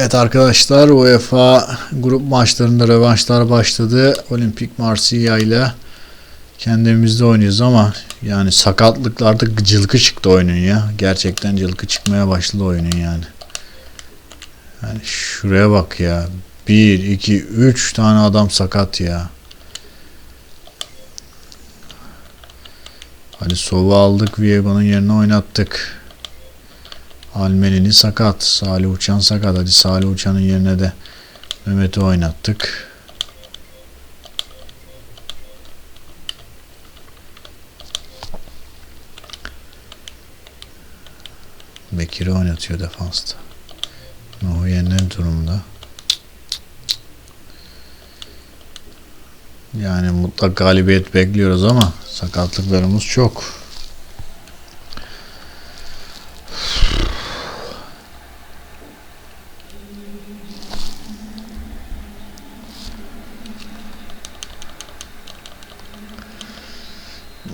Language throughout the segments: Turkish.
Evet arkadaşlar UEFA grup maçlarında rövanşlar başladı. Olimpik Marsilya ile kendi evimizde oynuyoruz ama yani sakatlıkla artık cılkı çıktı oyunun ya. Gerçekten cılkı çıkmaya başladı oyunun yani. Yani şuraya bak ya. 1, 2, 3 tane adam sakat ya. Hadi Sova aldık. Viega'nın yerine oynattık. Almenini sakat. Salih Uçan sakat. Hadi Salih Uçan'ın yerine de Mehmet'i oynattık. Bekir'i oynatıyor defansta. Nuhiye ne durumda? Yani mutlak galibiyet bekliyoruz ama sakatlıklarımız çok.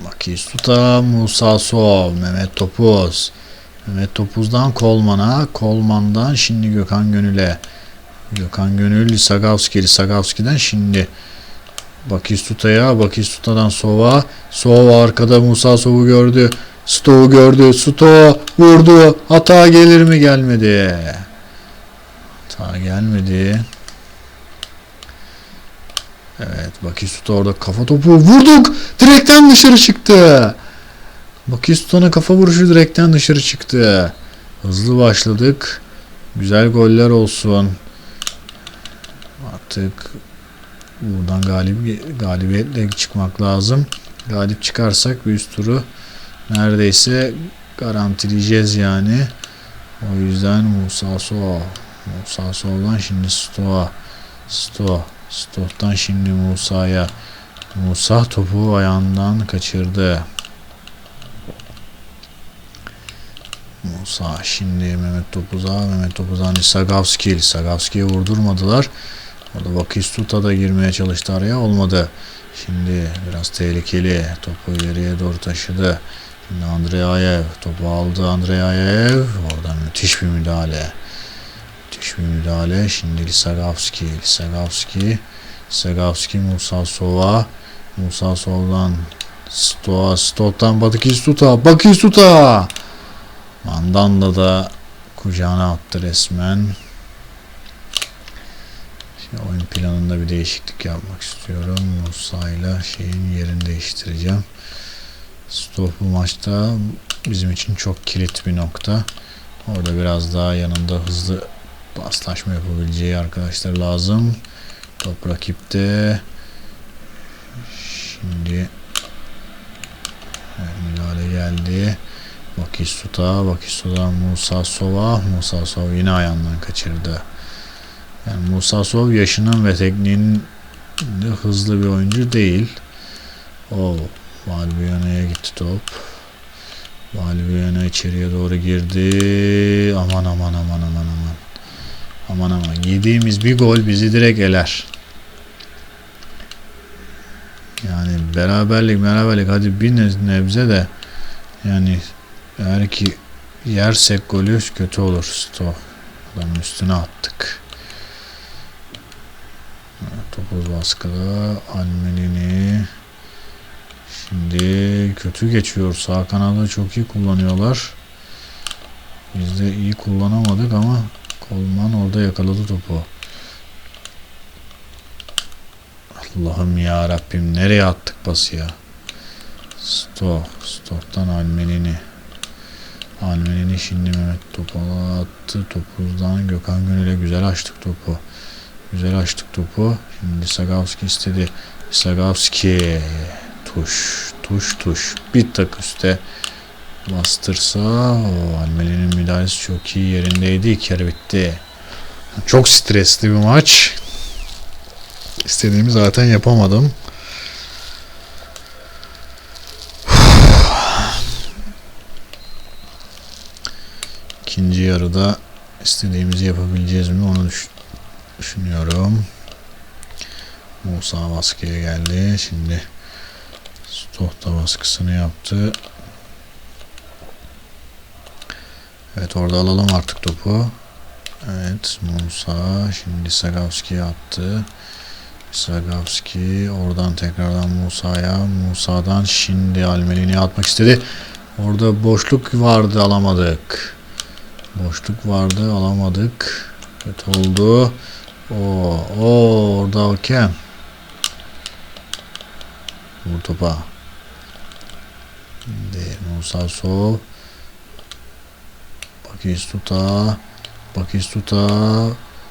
Makis Tuta, Musa Sov, Mehmet Topuz. Mehmet Topuz'dan Kolman'a, Kolman'dan şimdi Gökhan Gönül'e. Gökhan Gönül, Sagavski, Lisagavski'den şimdi Bakistuta'ya, Bakistuta'dan Sova. Sova arkada Musa Sov'u gördü. Stoğu gördü. Sto vurdu. Hata gelir mi? Gelmedi. Hata gelmedi. Evet Bakistuta orada kafa topu vurduk. Direkten dışarı çıktı. Bakistuta'nın kafa vuruşu direkten dışarı çıktı. Hızlı başladık. Güzel goller olsun. Artık buradan galip galibiyetle çıkmak lazım. Galip çıkarsak bir üst turu neredeyse garantileyeceğiz yani. O yüzden Musa Soğa. Musa Soğ'dan şimdi Stoğa. Stoğa. Stoh'tan şimdi Musa'ya. Musa topu ayağından kaçırdı. Musa şimdi Mehmet Topuz'a. Mehmet Topuz'dan Lisagavski. Lisagavski'ye vurdurmadılar. Orada Bakistuta da girmeye çalıştı araya. Olmadı. Şimdi biraz tehlikeli. Topu ileriye doğru taşıdı. Şimdi Andrei Ayev. Topu aldı Andrei Ayev. Oradan müthiş bir müdahale. Müthiş bir müdahale. Şimdi Lisagavski. Lisagavski. Lisagavski Musa Sova. Musa Sov'dan Stoa. Stoa'dan Bakistuta. Bakistuta. Mandanda da kucağına attı resmen. Şimdi oyun planında bir değişiklik yapmak istiyorum. Musa ile şeyin yerini değiştireceğim. Stop bu maçta bizim için çok kilit bir nokta. Orada biraz daha yanında hızlı paslaşma yapabileceği arkadaşlar lazım. Top rakipte. Şimdi müdahale geldi. Bakisuta, Bakisuta Musa Sova. Musa Sova yine ayağından kaçırdı. Yani Musa Sov yaşının ve tekniğinin de hızlı bir oyuncu değil. O Valbuena'ya gitti top. Valbuena içeriye doğru girdi. Aman aman aman aman aman. Aman aman. Yediğimiz bir gol bizi direkt eler. Yani beraberlik beraberlik hadi bir nebze de yani eğer ki yersek golü kötü olur. Sto. Adamın üstüne attık. Topuz baskıda Almelini Şimdi kötü geçiyor. Sağ kanadı çok iyi kullanıyorlar. Biz de iyi kullanamadık ama Kolman orada yakaladı topu. Allah'ım ya Rabbim nereye attık pası ya? Stok. Stok'tan Almenini. Almenini şimdi Mehmet topu attı. Topuzdan Gökhan Gönül'e güzel açtık topu. Güzel açtık topu. Şimdi Sagavski istedi. Sagavski tuş tuş tuş bir tak üstte bastırsa o Almeli'nin müdahalesi çok iyi yerindeydi. İlk yarı bitti. Çok stresli bir maç. İstediğimi zaten yapamadım. İkinci yarıda istediğimizi yapabileceğiz mi onu düş düşünüyorum. Musa baskıya geldi. Şimdi Stohta baskısını yaptı. Evet orada alalım artık topu. Evet Musa şimdi Sagavski'ye attı. Sagavski oradan tekrardan Musa'ya. Musa'dan şimdi Almelini'ye atmak istedi. Orada boşluk vardı alamadık. Boşluk vardı alamadık. Kötü oldu. O, o orada hakem. Vur topa. Şimdi Musa Sov. Bakistuta. Bakistuta.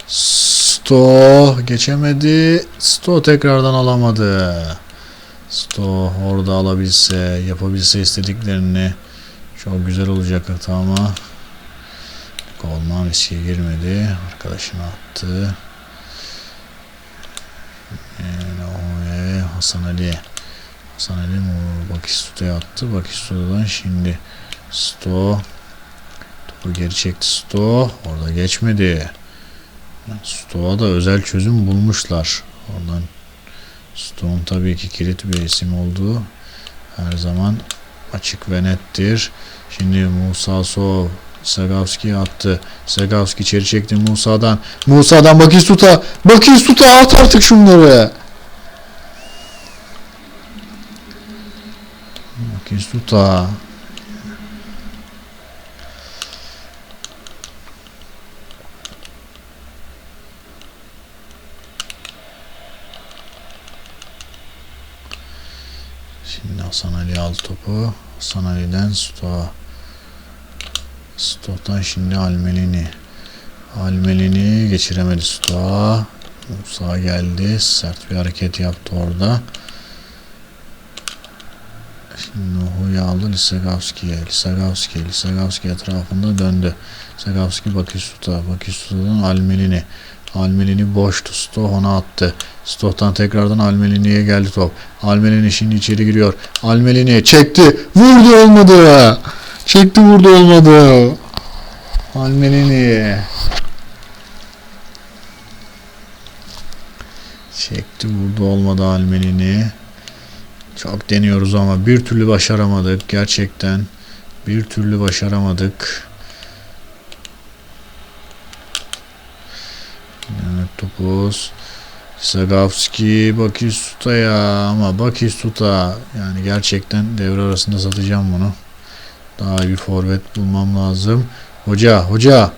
Sto geçemedi. Sto tekrardan alamadı. Sto orada alabilse, yapabilse istediklerini çok güzel olacaktı ama Olma riske girmedi. Arkadaşını attı. Ee, Hasan Ali. Hasan Ali Bakistuta'ya attı. Bakistuta'dan şimdi Sto topu geri çekti Sto. Orada geçmedi. Sto'a da özel çözüm bulmuşlar. Oradan Sto'nun tabii ki kilit bir isim olduğu her zaman açık ve nettir. Şimdi Musa Sov Sagavski attı. Sagavski içeri çekti Musa'dan. Musa'dan Bakistuta. Bakistuta at artık şunları. Bakistuta. Şimdi Hasan Ali aldı topu. Hasan Ali'den Stoğa. Stoğ'dan şimdi Almelini. Almelini geçiremedi Stoğa. Musa geldi. Sert bir hareket yaptı orada. Şimdi Nuhu'yu aldı Lisagavski'ye. Lisagavski. Lisagavski etrafında döndü. Lisagavski Bakistut'a. Bakistut'dan Almelini. Almelini boştu. Stoh ona attı. Stoh'tan tekrardan Almelini'ye geldi top. Almelini şimdi içeri giriyor. Almelini çekti. Vurdu olmadı. Çekti vurdu olmadı. Almelini. Çekti vurdu olmadı Almelini. Çok deniyoruz ama bir türlü başaramadık. Gerçekten bir türlü başaramadık. Topuz. Sagavski Bakistuta'ya ama Bakistuta yani gerçekten devre arasında satacağım bunu. Daha iyi bir forvet bulmam lazım. Hoca, hoca.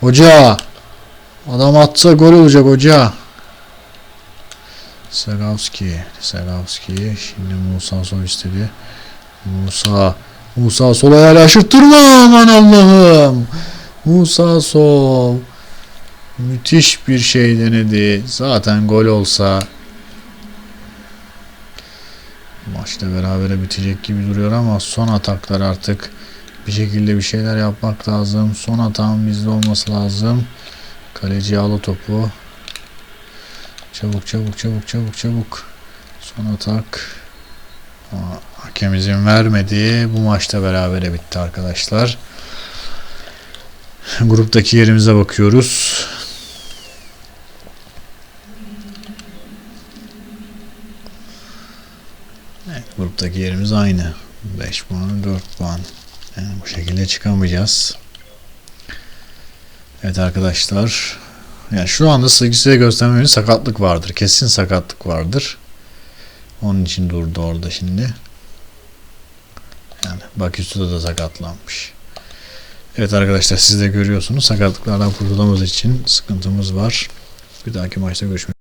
Hoca. Adam atsa gol olacak hoca. Sagavski. Sagavski. Şimdi Musa sol istedi. Musa. Musa sol ayağıyla aşırttırma aman Allah'ım. Musa sol. Müthiş bir şey denedi. Zaten gol olsa maçta berabere bitecek gibi duruyor ama son ataklar artık bir şekilde bir şeyler yapmak lazım. Son atağın bizde olması lazım. Kaleci aldı topu. Çabuk çabuk çabuk çabuk çabuk. Son atak. Ama hakem izin vermedi. Bu maçta berabere bitti arkadaşlar. Gruptaki yerimize bakıyoruz. Evet, gruptaki yerimiz aynı. 5 puan, 4 puan. Yani bu şekilde çıkamayacağız. Evet arkadaşlar. Yani şu anda size göstermemin sakatlık vardır. Kesin sakatlık vardır. Onun için durdu orada şimdi. Yani Baküsü'de da sakatlanmış. Evet arkadaşlar siz de görüyorsunuz sakatlıklardan kurtulamamız için sıkıntımız var. Bir dahaki maçta görüşmek